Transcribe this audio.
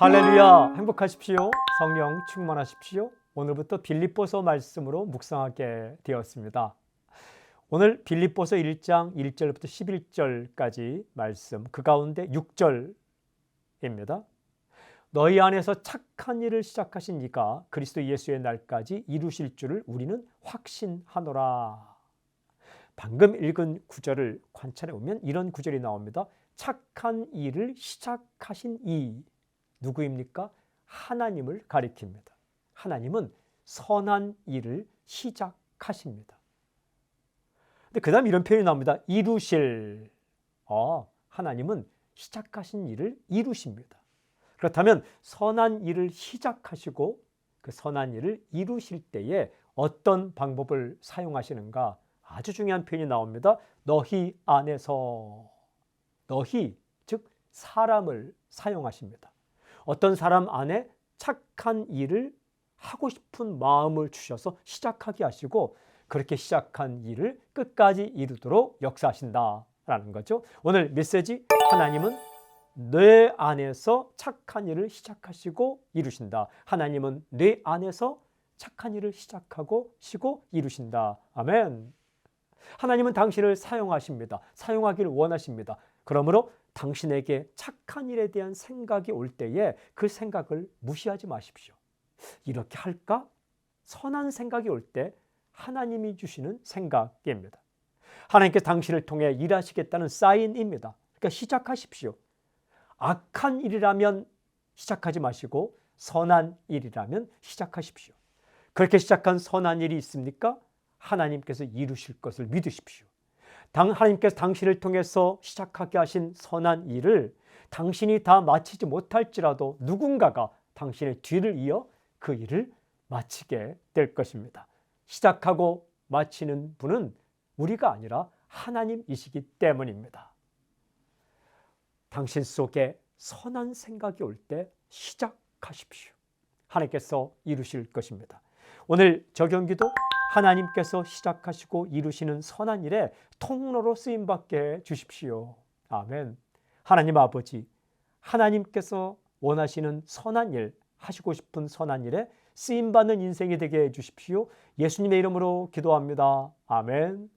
할렐루야. 행복하십시오. 성령 충만하십시오. 오늘부터 빌립보서 말씀으로 묵상하게 되었습니다. 오늘 빌립보서 1장 1절부터 11절까지 말씀 그 가운데 6절입니다. 너희 안에서 착한 일을 시작하신 이가 그리스도 예수의 날까지 이루실 줄을 우리는 확신하노라. 방금 읽은 구절을 관찰해 보면 이런 구절이 나옵니다. 착한 일을 시작하신 이 누구입니까? 하나님을 가리킵니다. 하나님은 선한 일을 시작하십니다. 근데 그 다음 이런 표현이 나옵니다. 이루실. 어, 하나님은 시작하신 일을 이루십니다. 그렇다면 선한 일을 시작하시고 그 선한 일을 이루실 때에 어떤 방법을 사용하시는가 아주 중요한 표현이 나옵니다. 너희 안에서 너희 즉 사람을 사용하십니다. 어떤 사람 안에 착한 일을 하고 싶은 마음을 주셔서 시작하게 하시고 그렇게 시작한 일을 끝까지 이루도록 역사하신다라는 거죠. 오늘 메시지 하나님은 뇌 안에서 착한 일을 시작하시고 이루신다. 하나님은 뇌 안에서 착한 일을 시작하고 시고 이루신다. 아멘. 하나님은 당신을 사용하십니다. 사용하기를 원하십니다. 그러므로 당신에게 착한 일에 대한 생각이 올 때에 그 생각을 무시하지 마십시오. 이렇게 할까? 선한 생각이 올 때 하나님이 주시는 생각입니다. 하나님께서 당신을 통해 일하시겠다는 사인입니다. 그러니까 시작하십시오. 악한 일이라면 시작하지 마시고 선한 일이라면 시작하십시오. 그렇게 시작한 선한 일이 있습니까? 하나님께서 이루실 것을 믿으십시오. 당 하나님께서 당신을 통해서 시작하게 하신 선한 일을 당신이 다 마치지 못할지라도 누군가가 당신의 뒤를 이어 그 일을 마치게 될 것입니다. 시작하고 마치는 분은 우리가 아니라 하나님이시기 때문입니다. 당신 속에 선한 생각이 올 때 시작하십시오. 하나님께서 이루실 것입니다. 오늘 적용기도 하나님께서 시작하시고 이루시는 선한 일에 통로로 쓰임 받게 주십시오. 아멘. 하나님 아버지, 하나님께서 원하시는 선한 일, 하시고 싶은 선한 일에 쓰임 받는 인생이 되게 해 주십시오. 예수님의 이름으로 기도합니다. 아멘.